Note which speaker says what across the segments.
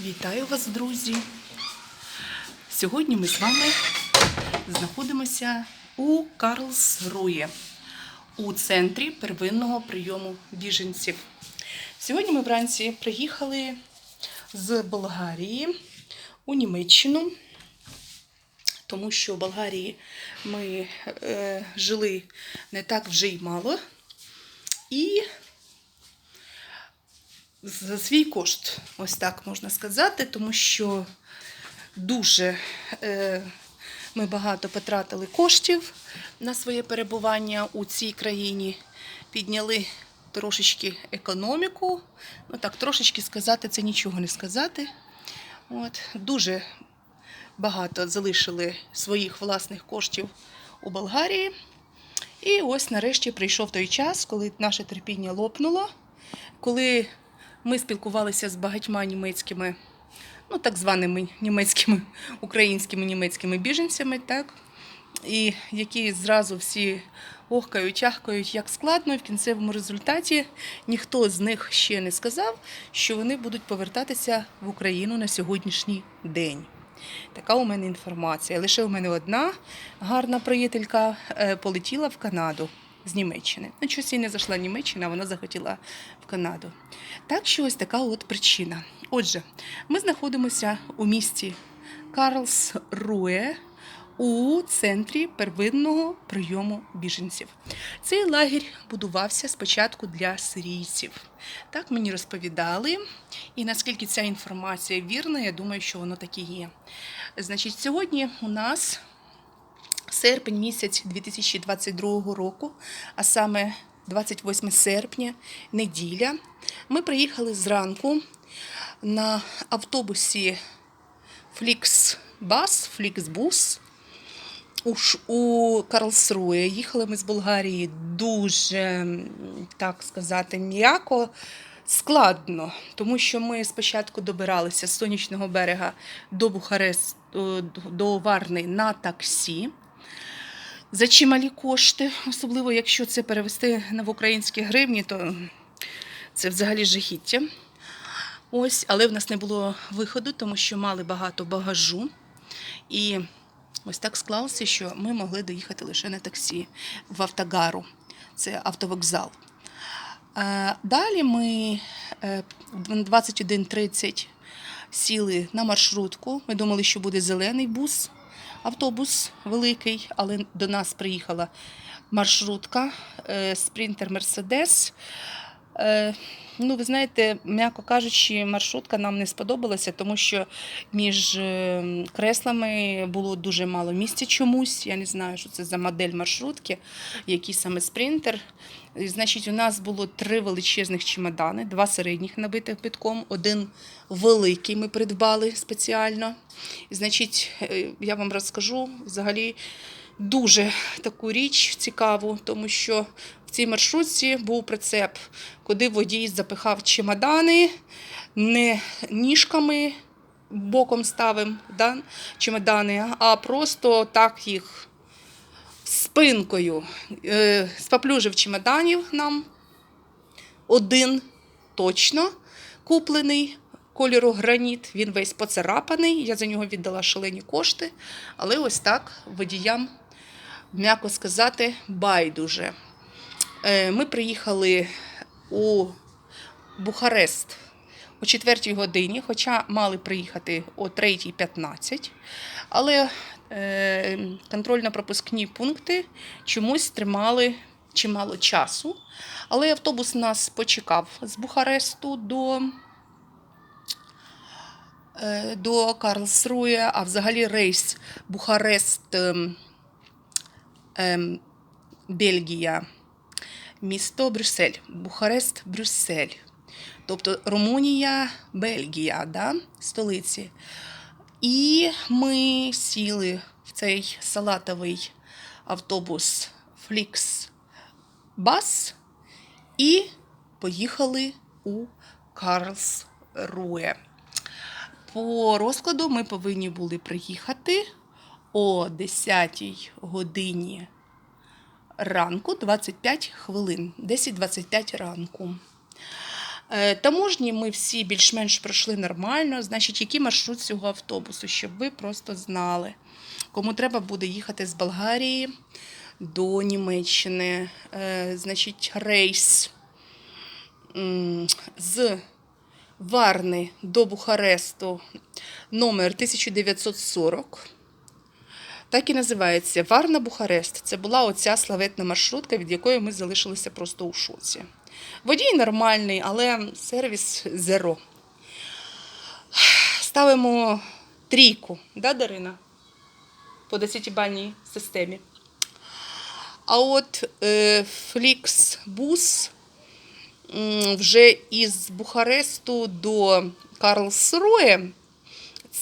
Speaker 1: Вітаю вас, друзі! Сьогодні ми з вами знаходимося у Карлсрує, у центрі первинного прийому біженців. Сьогодні ми вранці приїхали з Болгарії у Німеччину, тому що в Болгарії ми е, жили не так вже й мало. І за свій кошт, ось так можна сказати, тому що дуже е, ми багато потратили коштів на своє перебування у цій країні, підняли трошечки економіку. Ну так, трошечки сказати, це нічого не сказати. От, дуже багато залишили своїх власних коштів у Болгарії. І ось нарешті прийшов той час, коли наше терпіння лопнуло, коли ми спілкувалися з багатьма німецькими, ну так званими німецькими, українськими німецькими біженцями, так, і які зразу всі охкають, тяхкають, як складно, і в кінцевому результаті ніхто з них ще не сказав, що вони будуть повертатися в Україну на сьогоднішній день. Така у мене інформація. Лише у мене одна гарна приятелька е, полетіла в Канаду з Німеччини. Ну, щось їй не зайшла Німеччина, вона захотіла в Канаду. Так що ось така от причина. Отже, ми знаходимося у місті Карлсруе у центрі первинного прийому біженців. Цей лагерь будувався спочатку для сирійців. Так мені розповідали. І наскільки ця інформація вірна, я думаю, що воно так і є. Значить, сьогодні у нас серпень місяць 2022 року, а саме 28 серпня, неділя. Ми приїхали зранку на автобусі Фліксбас, Фліксбус у, Карлсрує. Їхали ми з Болгарії дуже, так сказати, м'яко. Складно, тому що ми спочатку добиралися з сонячного берега до Бухаресту, до Варни на таксі за чималі кошти, особливо якщо це перевести в українські гривні, то це взагалі жахіття. Ось, але в нас не було виходу, тому що мали багато багажу. І ось так склалося, що ми могли доїхати лише на таксі в Автогару. Це автовокзал. Е, Далі ми е, в 21.30 сіли на маршрутку. Ми думали, що буде зелений бус, автобус великий, але до нас приїхала маршрутка, е, спринтер Мерседес. Е, Ну, ви знаєте, м'яко кажучи, маршрутка нам не сподобалася, тому що між е, креслами було дуже мало місця чомусь. Я не знаю, що це за модель маршрутки, який саме спринтер. Значить, у нас було три величезних чемодани, два середніх набитих битком, один великий ми придбали спеціально. Значить, е, я вам розкажу взагалі дуже таку річ цікаву, тому що в цій маршрутці був прицеп, куди водій запихав чемодани, не ніжками боком ставив да, чемодани, а просто так їх спинкою. Е, споплюжив чемоданів нам один точно куплений кольору граніт. Він весь поцарапаний. Я за нього віддала шалені кошти. Але ось так водіям, м'яко сказати, байдуже. Е, Ми приїхали у Бухарест о 4 годині, хоча мали приїхати о 3.15. Але е, контрольно-пропускні пункти чомусь тримали чимало часу. Але автобус нас почекав з Бухаресту до, е, до Карлсрує, а взагалі рейс Бухарест, ем, Бельгія, місто Брюссель, Бухарест, Брюссель. Тобто Румунія, Бельгія, да? столиці. І ми сіли в цей салатовий автобус Flix Бас і поїхали у Карлсруе. По розкладу ми повинні були приїхати о 10 годині ранку 25 хвилин, 10-25 ранку. Е, Таможні ми всі більш-менш пройшли нормально. Значить, який маршрут цього автобусу, щоб ви просто знали. Кому треба буде їхати з Болгарії до Німеччини. Е, Значить, рейс з Варни до Бухаресту номер 1940. Так і називається Варна Бухарест. Це була оця славетна маршрутка, від якої ми залишилися просто у шоці. Водій нормальний, але сервіс зеро. Ставимо трійку, да, Дарина? По 10-бальній системі. А от е, Фліксбус вже із Бухаресту до Карлсрує.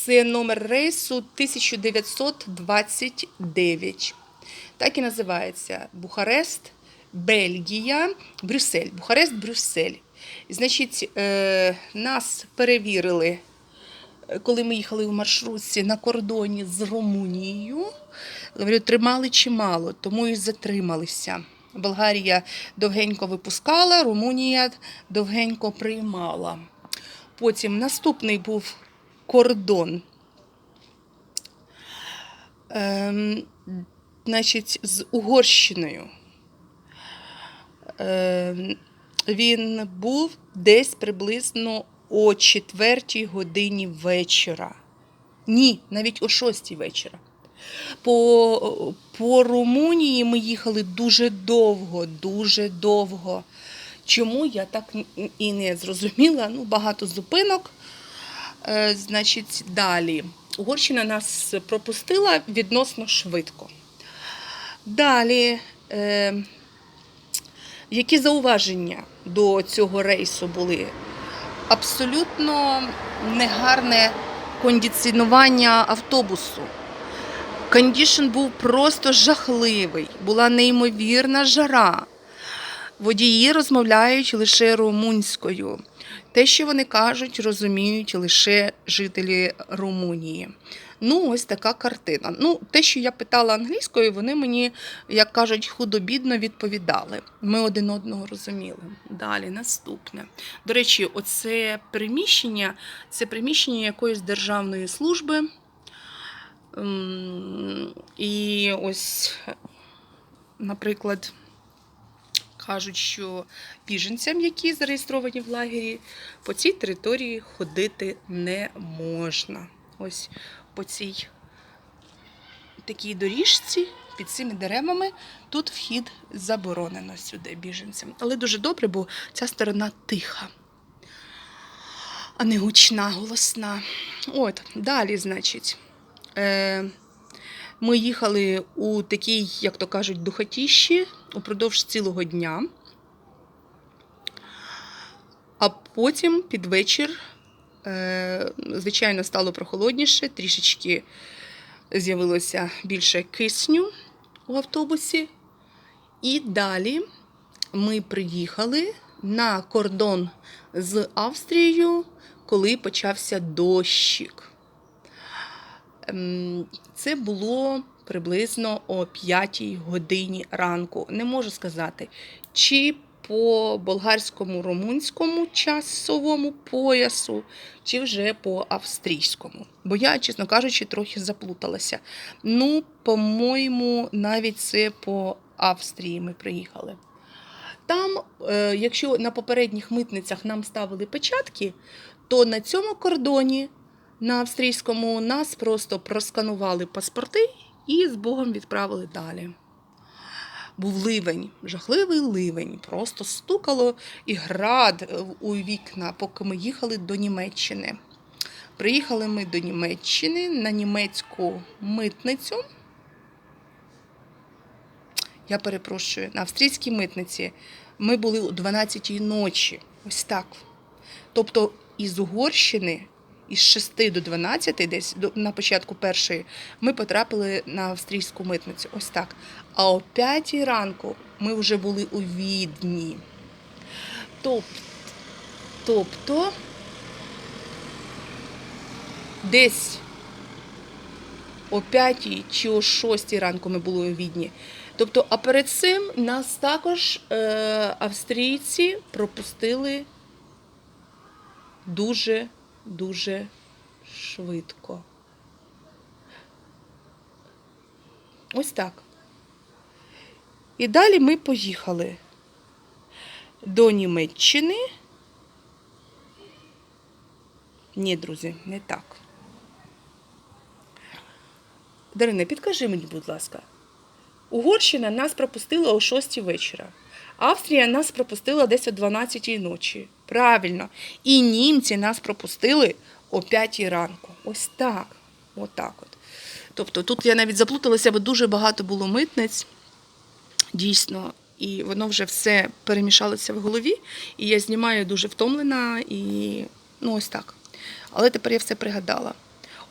Speaker 1: Це номер рейсу 1929. Так і називається Бухарест, Бельгія, Брюссель. Бухарест, Брюссель. Значить, е, нас перевірили, е, коли ми їхали в маршрутці на кордоні з Румунією. Говорю, тримали чимало, тому і затрималися. Болгарія довгенько випускала, Румунія довгенько приймала. Потім наступний був кордон. Ем, значить, з Угорщиною. Ем, він був десь приблизно о 4 годині вечора. Ні, навіть о 6 вечора. По, по Румунії ми їхали дуже довго, дуже довго. Чому я так і не зрозуміла? Ну, багато зупинок. Е, Значить, далі. Угорщина нас пропустила відносно швидко. Далі, е, які зауваження до цього рейсу були? Абсолютно негарне кондиціонування автобусу. Кондішн був просто жахливий, була неймовірна жара. Водії розмовляють лише румунською. Те, що вони кажуть, розуміють лише жителі Румунії. Ну, ось така картина. Ну, те, що я питала англійською, вони мені, як кажуть, худобідно відповідали. Ми один одного розуміли. Далі, наступне. До речі, оце приміщення це приміщення якоїсь державної служби. І ось, наприклад, кажуть, що біженцям, які зареєстровані в лагері, по цій території ходити не можна. Ось по цій такій доріжці під цими деревами тут вхід заборонено сюди біженцям. Але дуже добре, бо ця сторона тиха, а не гучна, голосна. От, далі, значить. Е, ми їхали у такій, як то кажуть, духотіщі упродовж цілого дня. А потім під вечір, е, звичайно, стало прохолодніше, трішечки з'явилося більше кисню у автобусі. І далі ми приїхали на кордон з Австрією, коли почався дощик. Ем, Це було приблизно о 5 годині ранку. Не можу сказати, чи по болгарському румунському часовому поясу, чи вже по австрійському. Бо я, чесно кажучи, трохи заплуталася. Ну, по-моєму, навіть це по Австрії ми приїхали. Там, е, якщо на попередніх митницях нам ставили печатки, то на цьому кордоні на австрійському нас просто просканували паспорти і з Богом відправили далі. Був ливень, жахливий ливень, просто стукало і град е, у вікна, поки ми їхали до Німеччини. Приїхали ми до Німеччини на німецьку митницю. Я перепрошую, на австрійській митниці ми були о 12-й ночі. Ось так. Тобто із Угорщини із 6 до 12, десь на початку першої, ми потрапили на австрійську митницю. Ось так. А о 5 ранку ми вже були у Відні. Тоб- Тобто десь о 5 чи о 6 ранку ми були у Відні. Тобто, а перед цим нас також е, австрійці пропустили дуже, дуже швидко. Ось так. І далі ми поїхали до Німеччини. Ні, друзі, не так. Дарина, підкажи мені, будь ласка. Угорщина нас пропустила о 6 вечора. Австрія нас пропустила десь о 12-й ночі. Правильно. І німці нас пропустили о 5-й ранку. Ось так. Отак от. Тобто тут я навіть заплуталася, бо дуже багато було митниць. Дійсно, і воно вже все перемішалося в голові. І я знімаю дуже втомлена, і ну ось так. Але тепер я все пригадала.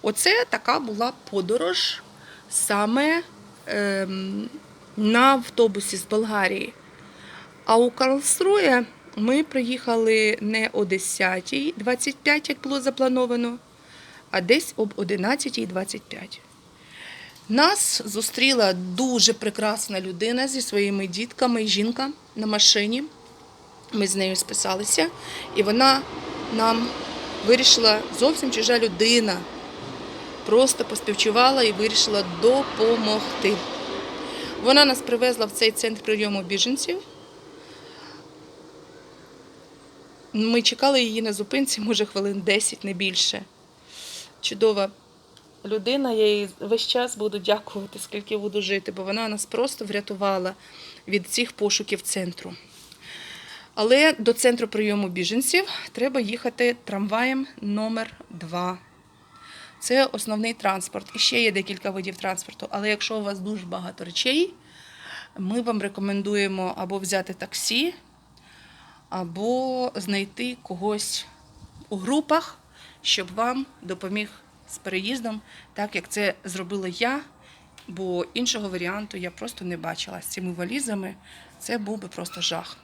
Speaker 1: Оце така була подорож саме ем, на автобусі з Болгарії. А у Карлсрує ми приїхали не о 10.25, як було заплановано, а десь об 11.25. Нас зустріла дуже прекрасна людина зі своїми дітками, жінка на машині. Ми з нею списалися, і вона нам вирішила зовсім чужа людина. Просто поспівчувала і вирішила допомогти. Вона нас привезла в цей центр прийому біженців. Ми чекали її на зупинці, може, хвилин 10, не більше. Чудова людина, я їй весь час буду дякувати, скільки буду жити, бо вона нас просто врятувала від цих пошуків центру. Але до центру прийому біженців треба їхати трамваєм номер 2 Це основний транспорт. І ще є декілька видів транспорту. Але якщо у вас дуже багато речей, ми вам рекомендуємо або взяти таксі, або знайти когось у групах, щоб вам допоміг з переїздом, так як це зробила я, бо іншого варіанту я просто не бачила з цими валізами. Це був би просто жах.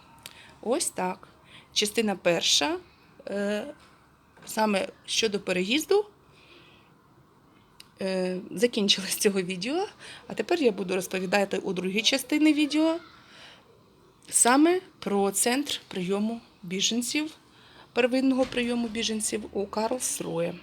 Speaker 1: Ось так. Частина перша, е, саме щодо переїзду, е, закінчилась цього відео. А тепер я буду розповідати у другій частині відео саме про центр прийому біженців, первинного прийому біженців у Карлсрує.